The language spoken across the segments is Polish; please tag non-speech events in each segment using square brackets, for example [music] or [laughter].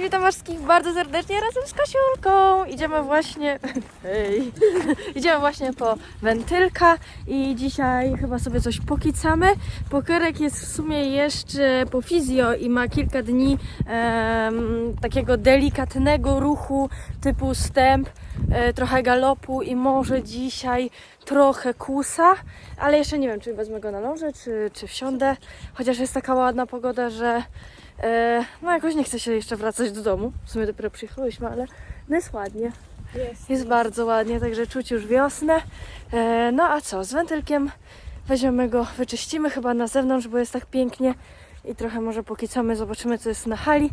Cześć, witam wszystkich bardzo serdecznie razem z Kasiulką. Idziemy właśnie... Hej. [laughs] Idziemy właśnie po wentylka i dzisiaj chyba sobie coś pokicamy. Pokerek jest w sumie jeszcze po fizjo i ma kilka dni em, takiego delikatnego ruchu typu stęp, e, trochę galopu i może dzisiaj trochę kusa, ale jeszcze nie wiem, czy wezmę go na ląże, czy, czy wsiądę. Chociaż jest taka ładna pogoda, że no jakoś nie chce się jeszcze wracać do domu. W sumie dopiero przyjechałyśmy, ale no jest ładnie. Jest. Jest bardzo ładnie, także czuć już wiosnę. E, no a co, z wentylkiem weźmiemy go, wyczyścimy chyba na zewnątrz, bo jest tak pięknie i trochę może pokicamy, zobaczymy co jest na hali.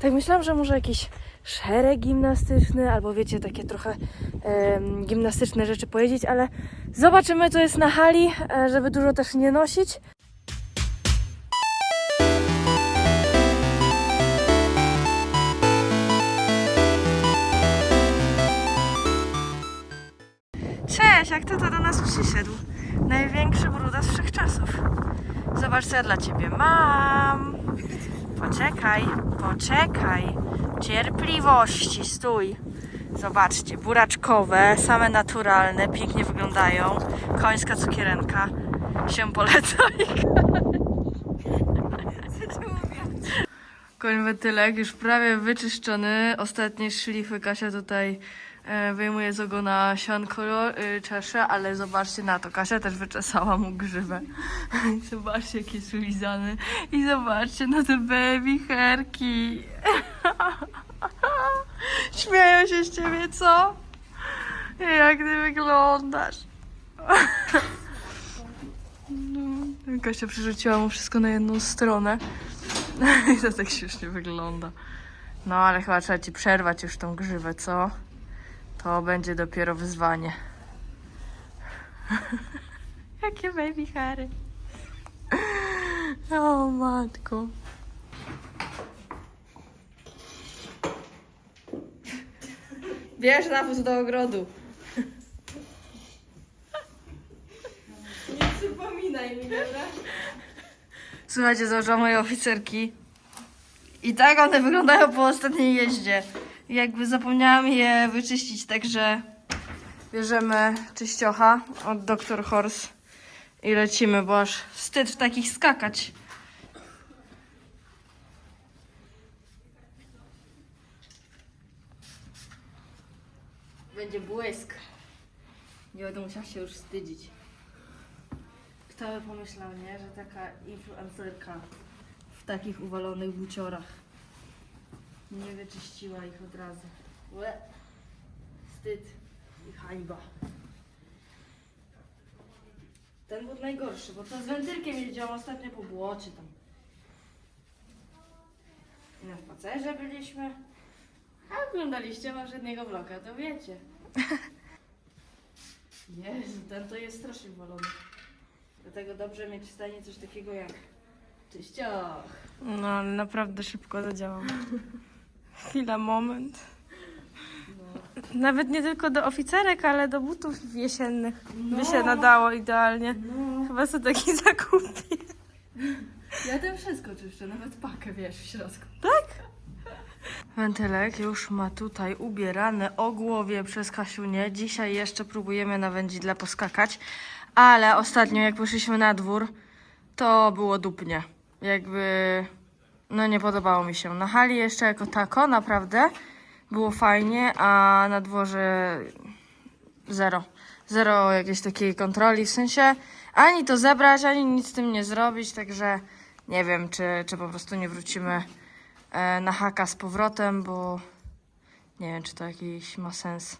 Tak myślałam, że może jakiś szereg gimnastyczny, albo wiecie, takie trochę em, gimnastyczne rzeczy pojeździć, ale zobaczymy co jest na hali, e, żeby dużo też nie nosić. Jak to do nas przyszedł? Największy brudas wszechczasów. Zobacz, co ja dla ciebie mam. Poczekaj, poczekaj. Cierpliwości, stój. Zobaczcie, buraczkowe, same naturalne, pięknie wyglądają. Końska cukierenka się poleca. [laughs] Koń wentylek już prawie wyczyszczony. Ostatnie szlify Kasia tutaj e, wyjmuje z ogona sianko y, czesze, ale zobaczcie na to. Kasia też wyczesała mu grzywę. [laughs] zobaczcie jaki jest ulizany. I zobaczcie na te baby hairki. [laughs] Śmieją się z ciebie, co? Jak ty wyglądasz? [laughs] no, Kasia przerzuciła mu wszystko na jedną stronę. I to tak śmiesznie wygląda. No ale chyba trzeba ci przerwać już tą grzywę, co? To będzie dopiero wyzwanie. [laughs] Jakie baby hairy. O matko. Bierz nawóz do ogrodu. Nie przypominaj mi, dobra? Słuchajcie, założyłam moje oficerki. I tak one wyglądają po ostatniej jeździe. Jakby zapomniałam je wyczyścić, także bierzemy czyściocha od Dr. Horse i lecimy, bo aż wstyd w takich skakać. Będzie błysk. Nie będę musiała się już wstydzić. Kto by pomyślał, nie, że taka influencerka w takich uwalonych buciorach nie wyczyściła ich od razu. Łe. Wstyd i hańba. Ten był najgorszy, bo to z wentylkiem jeździłam ostatnio po błocie tam. I na spacerze byliśmy. A oglądaliście poprzedniego vloga, to wiecie. [laughs] Jezu, ten to jest strasznie uwalony. Dlatego dobrze mieć w stanie coś takiego jak czyścioch. No, ale naprawdę szybko zadziałam. [laughs] Chwila, moment. No. Nawet nie tylko do oficerek, ale do butów jesiennych by No. się nadało idealnie. No, Chyba sobie taki [laughs] zakupię. ja tam wszystko czyszczę, nawet pakę wiesz w środku. Tak? Wentylek już ma tutaj ubierane o głowie przez Kasiunię. Dzisiaj jeszcze próbujemy na wędzidle poskakać, ale ostatnio jak poszliśmy na dwór, to było dupnie. Jakby, no nie podobało mi się. Na hali jeszcze jako tako, naprawdę, było fajnie, a na dworze zero. Zero jakiejś takiej kontroli, w sensie ani to zebrać, ani nic z tym nie zrobić, także nie wiem, czy, czy po prostu nie wrócimy e, na haka z powrotem, bo nie wiem, czy to jakiś ma sens.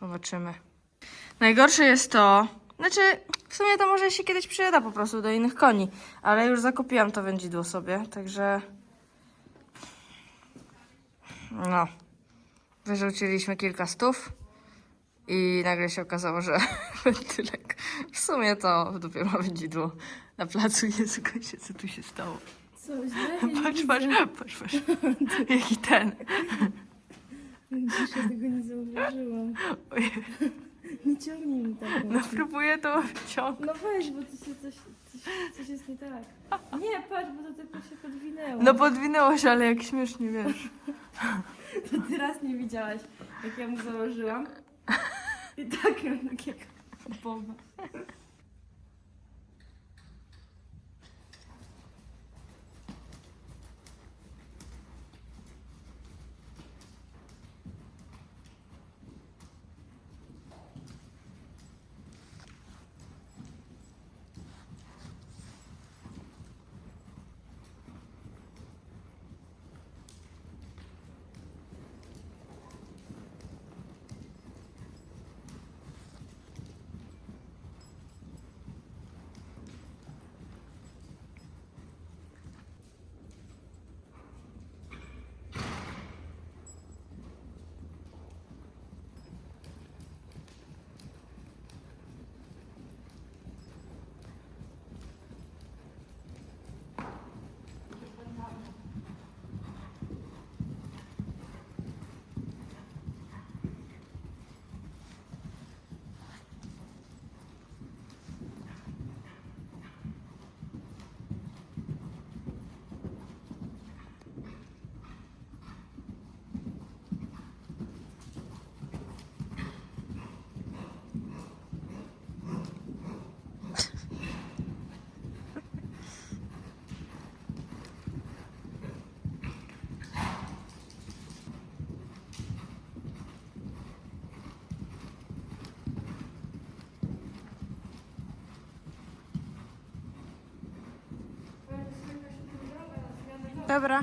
Zobaczymy. Najgorsze jest to, znaczy w sumie to może się kiedyś przyda po prostu do innych koni, ale już zakupiłam to wędzidło sobie, także no. Wyrzuciliśmy kilka stów i nagle się okazało, że [laughs] wentylek w sumie to w dupie ma wędzidło na placu. Jezu, Kasia, co tu się stało? Co, źle? Patrz, patrz, patrz, patrz. Jaki ten. Dzisiaj tego nie zauważyłam. [laughs] Ojej. Nie ciągnij mi tak. No próbuję to wciągnąć. No weź, bo tu się coś, coś, coś jest nie tak. Nie, patrz, bo to tylko się podwinęło. No podwinęło się, ale jak śmiesznie, wiesz. [laughs] To ty raz nie widziałaś, jak ja mu założyłam. I tak takiego boba. Dobra.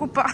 Kupa.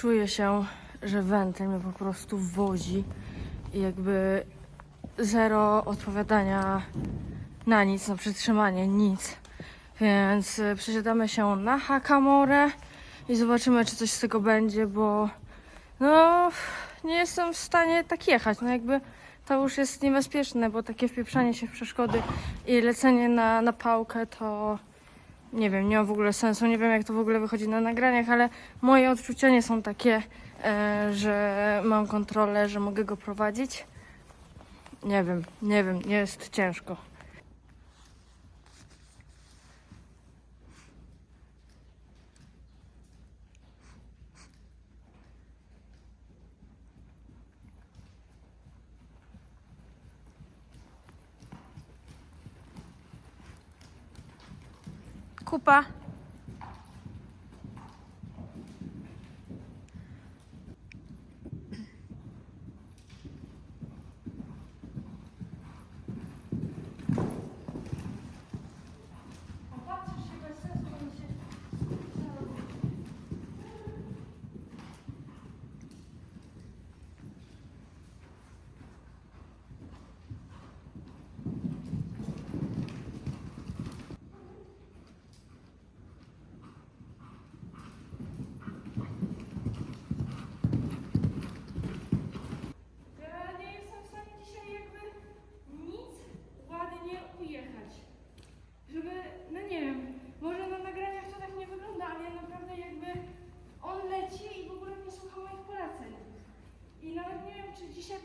Czuję się, że wentyl mnie po prostu wozi i jakby zero odpowiadania na nic, na przytrzymanie, nic. Więc y, przesiadamy się na Hakamorę i zobaczymy, czy coś z tego będzie, bo no nie jestem w stanie tak jechać. No jakby to już jest niebezpieczne, bo takie wpieprzanie się w przeszkody i lecenie na, na pałkę to nie wiem, nie ma w ogóle sensu. Nie wiem, jak to w ogóle wychodzi na nagraniach, ale moje odczucia nie są takie, e, że mam kontrolę, że mogę go prowadzić. Nie wiem, nie wiem, jest ciężko. Kupa. Ja nie jestem w stanie dzisiaj jakby nic ładnie ujechać. Żeby, no nie wiem, może na nagraniach to tak nie wygląda, ale ja naprawdę jakby on leci i w ogóle nie słucha moich poleceń. I nawet nie wiem, czy dzisiaj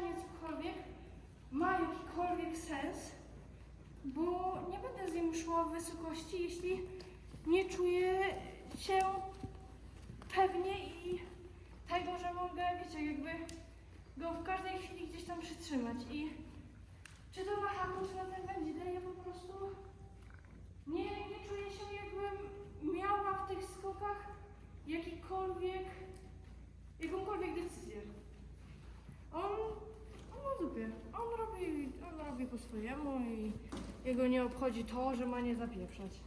podwyższanie cokolwiek ma jakikolwiek sens, bo nie będę z nim szła w wysokości, jeśli nie czuję się pewnie i tego, że mogę, wiecie, jakby go w każdej chwili gdzieś tam przytrzymać i czy to na czy na tym wędzidle, ja po prostu nie, nie czuję się jakbym miała w tych skokach jakikolwiek, jakąkolwiek decyzję. On ma dupie. On robi, on robi po swojemu i jego nie obchodzi to, że ma nie zapieprzać.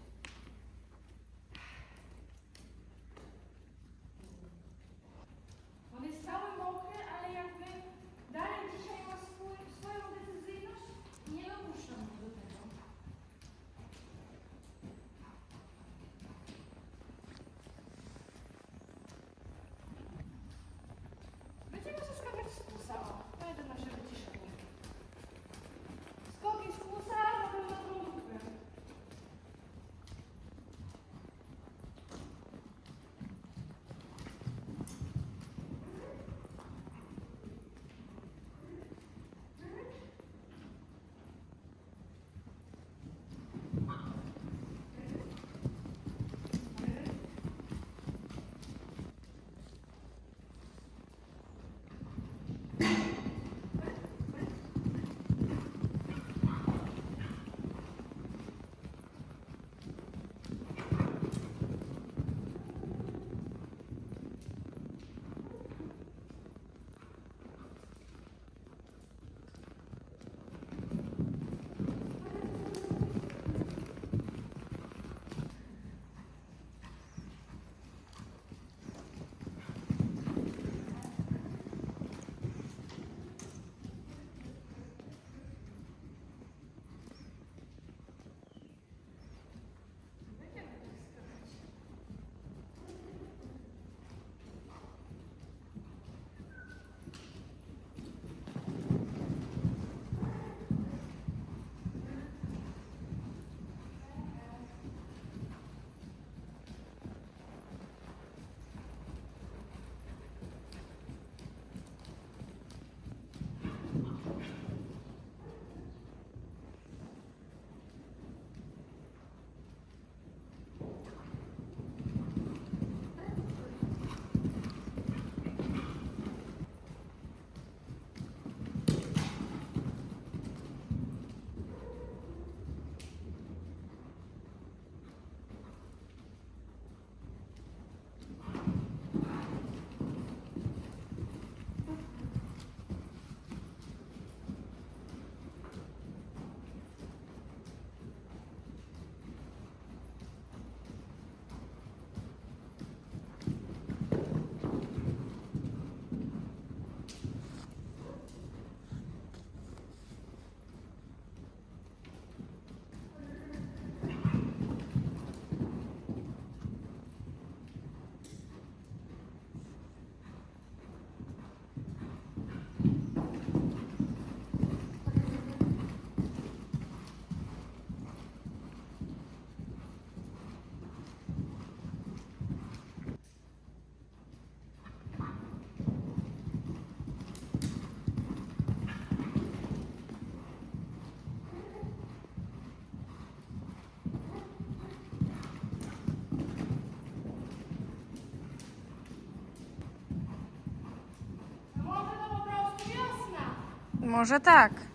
Może tak.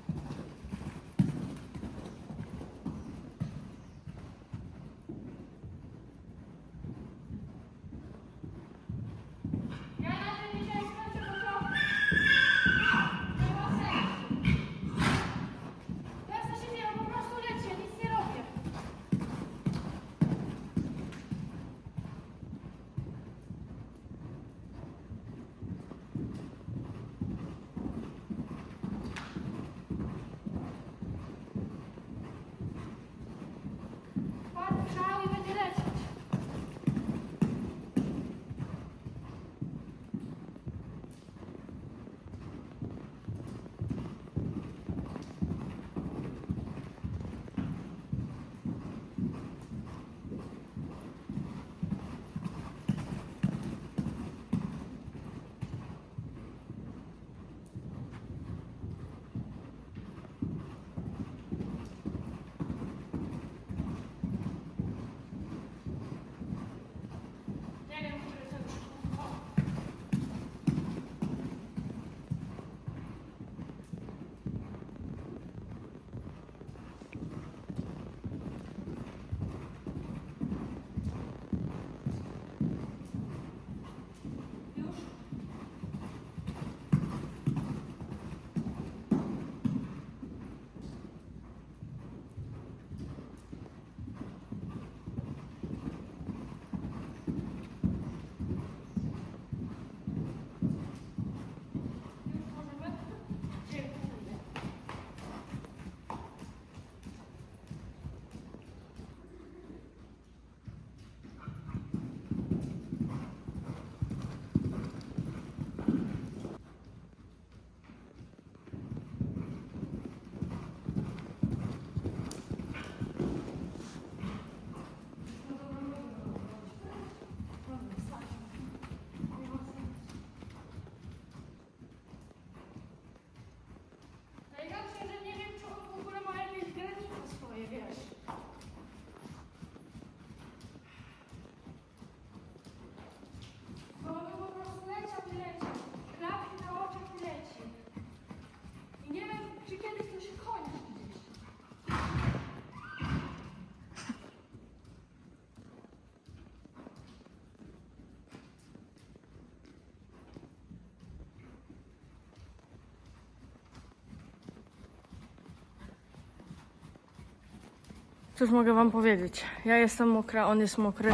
Cóż mogę wam powiedzieć? Ja jestem mokra, on jest mokry.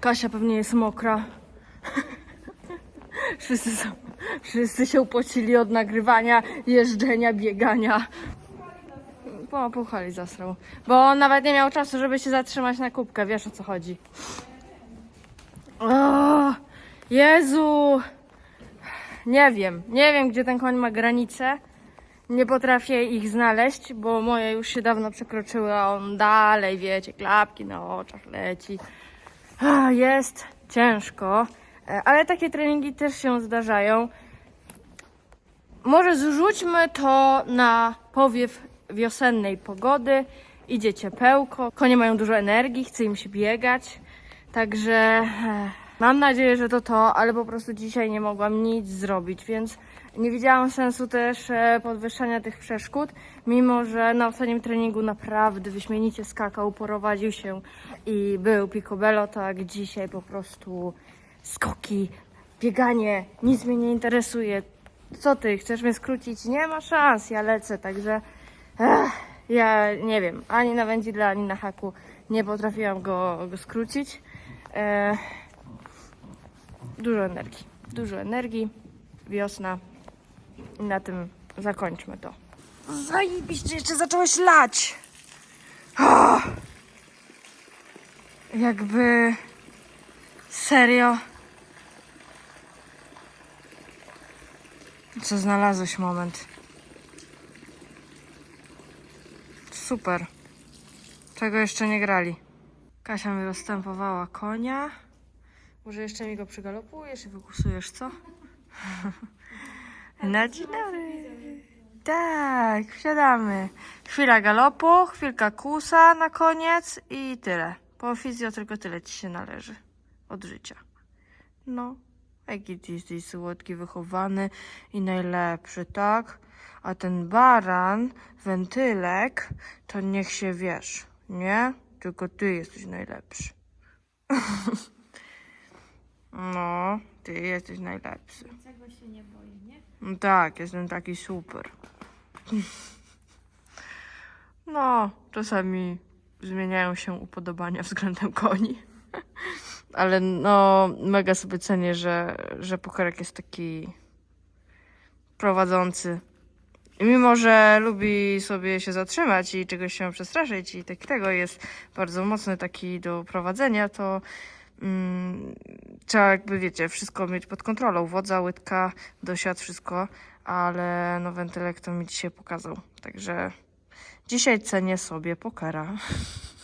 Kasia pewnie jest mokra. [laughs] wszyscy, są, wszyscy się upocili od nagrywania, jeżdżenia, biegania. Po, puchali zasrał. Bo on nawet nie miał czasu, żeby się zatrzymać na kubkę. Wiesz o co chodzi. O, Jezu! Nie wiem. Nie wiem, gdzie ten koń ma granice. Nie potrafię ich znaleźć, bo moje już się dawno przekroczyły, a on dalej, wiecie, klapki na oczach leci. Jest ciężko, e, ale takie treningi też się zdarzają. Może zrzućmy to na powiew wiosennej pogody. Idzie ciepełko, konie mają dużo energii, chce im się biegać. Także e, mam nadzieję, że to to, ale po prostu dzisiaj nie mogłam nic zrobić, więc nie widziałam sensu też e, podwyższania tych przeszkód, mimo że na ostatnim treningu naprawdę wyśmienicie skakał, prowadził się i był picobello, tak dzisiaj po prostu skoki, bieganie, nic mnie nie interesuje. Co ty, chcesz mnie skrócić? Nie ma szans, ja lecę, także ech, ja nie wiem, ani na wędzidle, ani na haku nie potrafiłam go, go skrócić. E, dużo energii, dużo energii, wiosna i na tym zakończmy to. Zajebiście, jeszcze zacząłeś lać. Jakby... Serio? Co znalazłeś moment? Super. Czego jeszcze nie grali? Kasia mi rozstępowała konia. Może jeszcze mi go przygalopujesz i wykusujesz, co? [laughs] Na dzień dobry. Tak, wsiadamy. Chwila galopu, chwilka kusa na koniec i tyle. Po fizjo tylko tyle ci się należy od życia. No, jaki ty jesteś słodki, wychowany i najlepszy, tak? A ten baran, wentylek, to niech się wiesz, nie? Tylko ty jesteś najlepszy. [laughs] no, ty jesteś najlepszy. Czego się nie boję, nie? No tak, jestem taki super. No, czasami zmieniają się upodobania względem koni. Ale no, mega sobie cenię, że, że pokerek jest taki prowadzący. I mimo, że lubi sobie się zatrzymać i czegoś się przestraszyć i tak tego jest bardzo mocny taki do prowadzenia, to trzeba jakby, wiecie, wszystko mieć pod kontrolą. Wodza, łydka, dosiad, wszystko, ale no wentylek to mi dzisiaj pokazał. Także dzisiaj cenię sobie pokera. [laughs]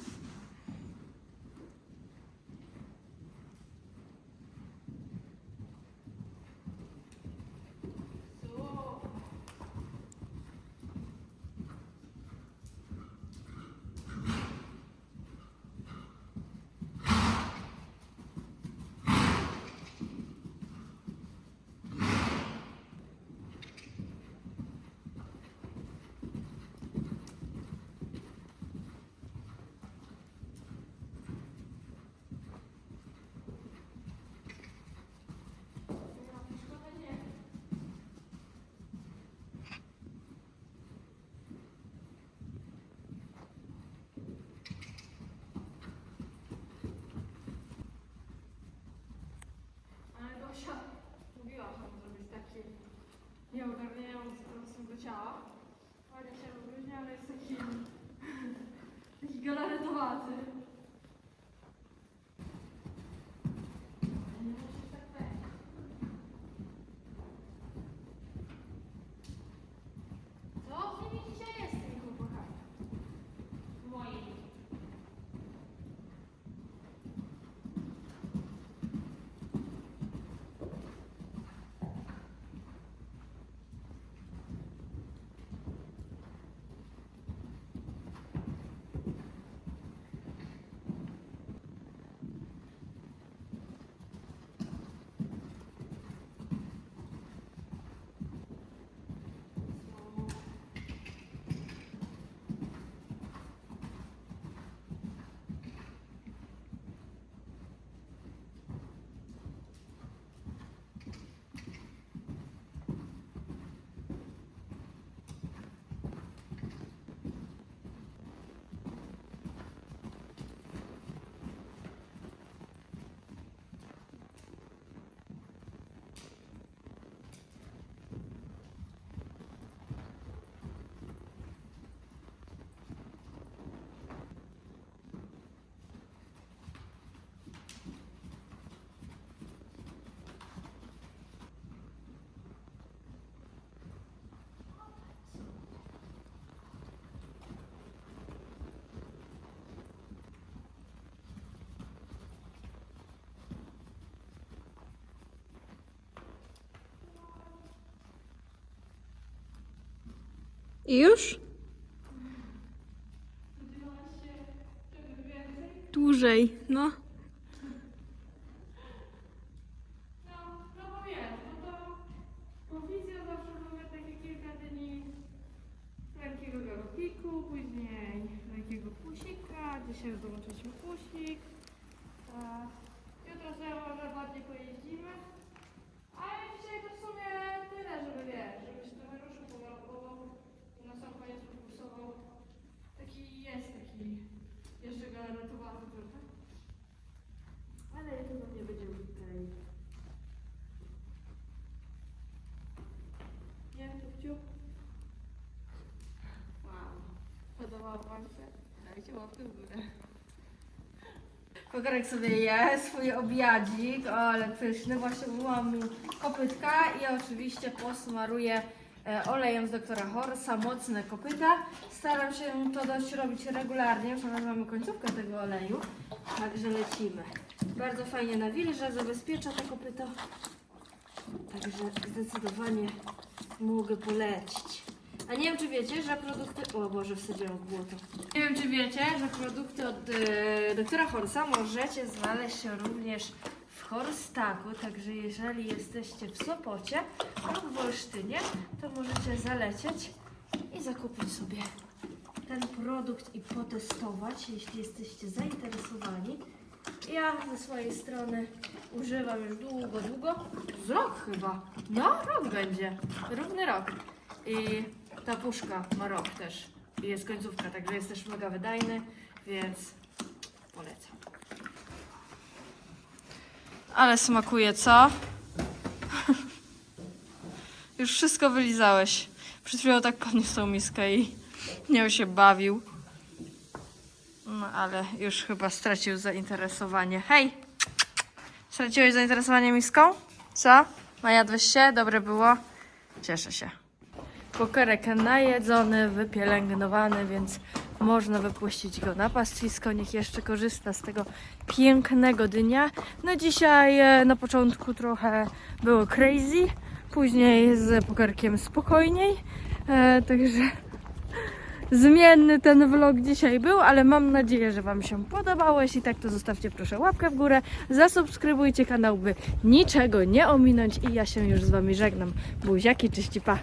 I już? Dłużej, no. No, no bo wiesz, no to po fizjo zawsze mamy takie kilka dni lekkiego galopiku, później lekkiego pusika, dzisiaj dołączyliśmy pusik. A jutro sobie może bardziej pojeździmy. Ale dzisiaj to w sumie tyle, żeby wiesz, żeby się trochę ruszył pomalował i na sam koniec propulsował. Taki jest taki jeszcze galaretowany trochę. Ale chyba nie będzie tutaj. Nie, Tupciu? Wow. Się? Dajcie łapkę w górę. Sobie je swój obiadzik, o, ale pyszny. Właśnie umyłam mu kopytka i oczywiście posmaruję e, olejem z doktora Horsa, mocne kopyta. Staram się to dość robić regularnie, już nawet mamy końcówkę tego oleju, także lecimy. Bardzo fajnie nawilża, zabezpiecza to kopyto, także zdecydowanie mogę polecić. A nie wiem, czy wiecie, że produkty... O Boże, wsadziłam w błoto. Nie wiem, czy wiecie, że produkty od e, doktora Horsa możecie znaleźć również w Horstaku, także jeżeli jesteście w Sopocie lub w Olsztynie, to możecie zalecieć i zakupić sobie ten produkt i potestować, jeśli jesteście zainteresowani. Ja ze swojej strony używam już długo, długo. Z rok chyba. No, rok będzie. Równy rok. I ta puszka ma rok też. I jest końcówka, także jest też mega wydajny, więc polecam. Ale smakuje, co? [laughs] Już wszystko wylizałeś. Przed chwilą tak podniósł tą miskę i nią się bawił. No ale już chyba stracił zainteresowanie. Hej! Straciłeś zainteresowanie miską? Co? Najadłeś się? Dobre było? Cieszę się. Kokerek najedzony, wypielęgnowany, więc można wypuścić go na pastwisko. Niech jeszcze korzysta z tego pięknego dnia. No dzisiaj e, na początku trochę było crazy, później z pokerkiem spokojniej. E, także zmienny ten vlog dzisiaj był, ale mam nadzieję, że Wam się podobało. Jeśli tak, to zostawcie proszę łapkę w górę, zasubskrybujcie kanał, by niczego nie ominąć i ja się już z Wami żegnam. Buziaki, czyści pa!